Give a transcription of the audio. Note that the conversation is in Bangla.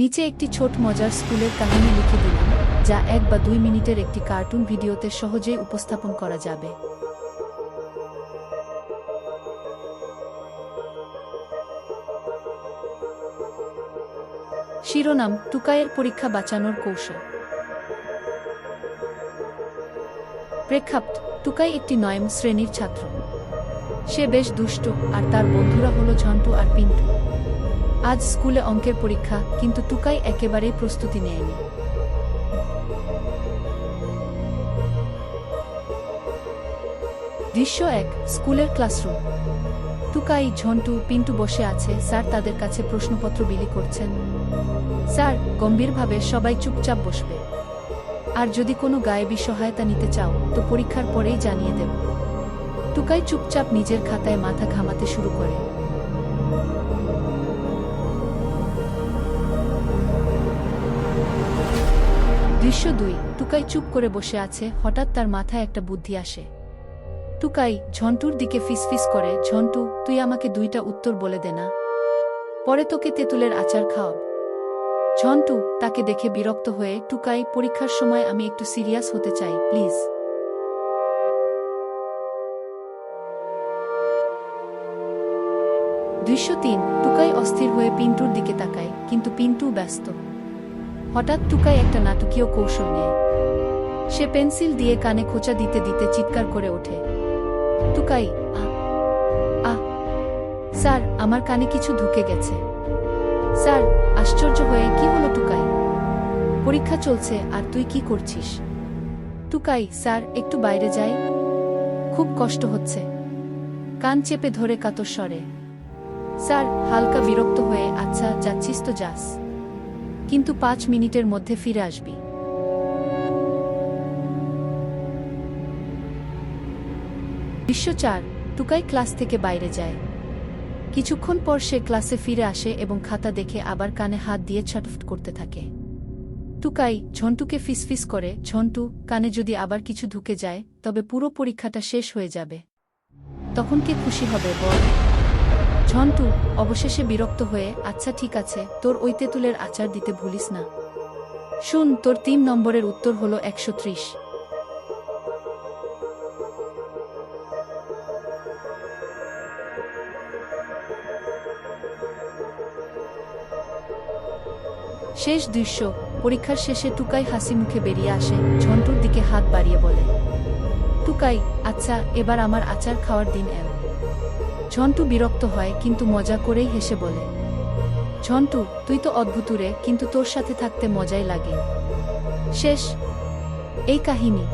নিচে একটি ছোট মজার স্কুলের কাহিনী লিখে দিলাম, যা এক বা দুই মিনিটের একটি কার্টুন ভিডিওতে সহজেই উপস্থাপন করা যাবে। শিরোনাম, টুকাইয়ের পরীক্ষা বাঁচানোর কৌশল। প্রেক্ষাপট, টুকাই একটি নয়ম শ্রেণির ছাত্র। সে বেশ দুষ্ট, আর তার বন্ধুরা হলো ঝন্টু আর পিন্টু। আজ স্কুলে অঙ্কের পরীক্ষা, কিন্তু টুকাই একেবারেই প্রস্তুতি নেয়নি। দৃশ্য এক, স্কুলের ক্লাসরুম। টুকাই ঝন্টু, পিন্টু বসে আছে, স্যার তাদের কাছে প্রশ্নপত্র বিলি করছেন। স্যার, গম্ভীরভাবে সবাই চুপচাপ বসবে। আর যদি কোনো গায়েবী সহায়তা নিতে চাও, তো পরীক্ষার পরেই জানিয়ে দেব। টুকাই চুপচাপ নিজের খাতায় মাথা ঘামাতে শুরু করে। দৃশ্য দুই। টুকাই চুপ করে বসে আছে, হঠাৎ তার মাথায় একটা বুদ্ধি আসে। টুকাই ঝন্টুর দিকে ফিসফিস করে, ঝন্টু, তুই আমাকে দুইটা উত্তর বলে দে না। পরে তোকে তেঁতুলের আচার খাওয়াব। ঝন্টু, তাকে দেখে বিরক্ত হয়ে টুকাই পরীক্ষার সময় আমি একটু সিরিয়াস হতে চাই, প্লিজ। দৃশ্য তিন। টুকাই অস্থির হয়ে পিন্টুর দিকে তাকায়, কিন্তু পিন্টু ব্যস্ত। হঠাৎ টুকাই একটা নাটকীয় কৌশল নেয়। সে পেন্সিল দিয়ে কানে খোঁচা দিতে দিতে চিৎকার করে ওঠে। টুকাই, আহ স্যার, আমার কানে কিছু ঢুকে গেছে। স্যার, আশ্চর্য হয়ে কি হলো টুকাই? পরীক্ষা চলছে, আর তুই কি করছিস? টুকাই, স্যার, একটু বাইরে যাই। খুব কষ্ট হচ্ছে। কান চেপে ধরে কাতর স্বরে, স্যার, হালকা বিরক্ত হয়ে আচ্ছা যাচ্ছিস তো, যাস। কিন্তু পাঁচ মিনিটের মধ্যে ফিরে আসবি। বিশ্ব চার, টুকাই ক্লাস থেকে বাইরে যায়। কিছুক্ষণ পর সে ক্লাসে ফিরে আসে এবং খাতা দেখে আবার কানে হাত দিয়ে ছটফট করতে থাকে। টুকাই ঝন্টুকে ফিসফিস করে, ঝন্টু, কানে যদি আবার কিছু ঢুকে যায়, তবে পুরো পরীক্ষাটা শেষ হয়ে যাবে। তখন কে খুশি হবে বল? ঝন্টু, অবশেষে বিরক্ত হয়ে আচ্ছা ঠিক আছে, তোর ওই তেঁতুলের আচার দিতে ভুলিস না। শুন, তোর তিন নম্বরের উত্তর হল একশো ত্রিশ। শেষ দৃশ্য, পরীক্ষার শেষে টুকাই হাসি মুখে বেরিয়ে আসে, ঝন্টুর দিকে হাত বাড়িয়ে বলে। টুকাই আচ্ছা এবার আমার আচার খাওয়ার দিন এল। ঝন্টু বিরক্ত হয়, কিন্তু মজা করেই হেসে বলে, ঝন্টু, তুই তো অদ্ভুত রে কিন্তু তোর সাথে থাকতে মজাই লাগে। শেষ, এই কাহিনী।